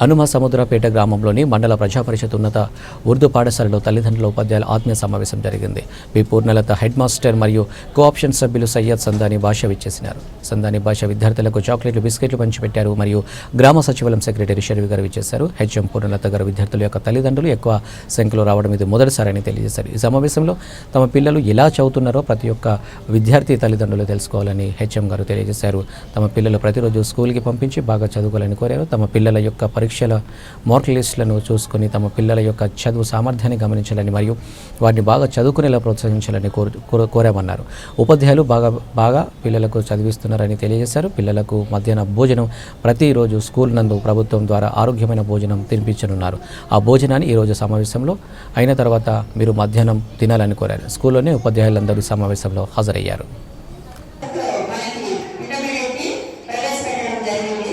Hanuma Samudrapeta గ్రామంలోని మండల ప్రజాపరిషత్ ఉన్నత ఉర్దూ పాఠశాలలో తల్లిదండ్రుల ఉపాధ్యాయుల ఆత్మీయ సమావేశం జరిగింది. బి పూర్ణలత హెడ్ మాస్టర్ మరియు కోఆప్షన్ సభ్యులు సయ్యద్ సందాని భాష విచ్చేసినారు. సందాని భాష విద్యార్థులకు చాక్లెట్లు బిస్కెట్లు పంచిపెట్టారు మరియు గ్రామ సచివాలయం సెక్రటరీ షరీఫ్ గారు విచ్చేశారు. హెచ్ఎం పూర్ణలత గారు విద్యార్థుల యొక్క తల్లిదండ్రులు ఎక్కువ సంఖ్యలో రావడం ఇది మొదటిసారని తెలియజేశారు. ఈ సమావేశంలో తమ పిల్లలు ఎలా చదువుతున్నారో ప్రతి ఒక్క విద్యార్థి తల్లిదండ్రులు తెలుసుకోవాలని హెచ్ఎం గారు తెలియజేశారు. తమ పిల్లలు ప్రతిరోజు స్కూల్కి పంపించి బాగా చదువుకోవాలని కోరారు. తమ పిల్లల యొక్క పరీక్ష పరీక్షల మార్క్ లిస్టులను చూసుకొని తమ పిల్లల యొక్క చదువు సామర్థ్యాన్ని గమనించాలని మరియు వారిని బాగా చదువుకునేలా ప్రోత్సహించాలని కోరు కోరామన్నారు. ఉపాధ్యాయులు బాగా బాగా పిల్లలకు చదివిస్తున్నారని తెలియజేశారు. పిల్లలకు మధ్యాహ్న భోజనం ప్రతిరోజు స్కూల్ నందు ప్రభుత్వం ద్వారా ఆరోగ్యమైన భోజనం తినిపించనున్నారు. ఆ భోజనాన్ని ఈరోజు సమావేశంలో అయిన తర్వాత మీరు మధ్యాహ్నం తినాలని కోరారు. స్కూల్లోనే ఉపాధ్యాయులందరూ సమావేశంలో హాజరయ్యారు. జరిగింది.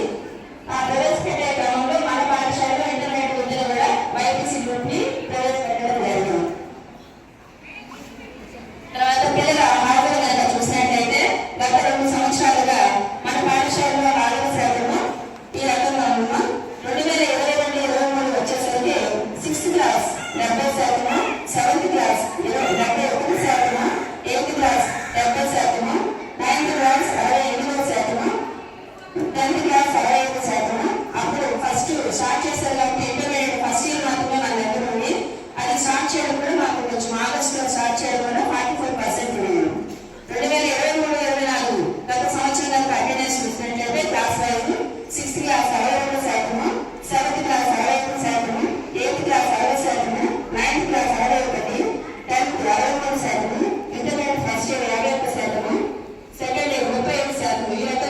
estuviera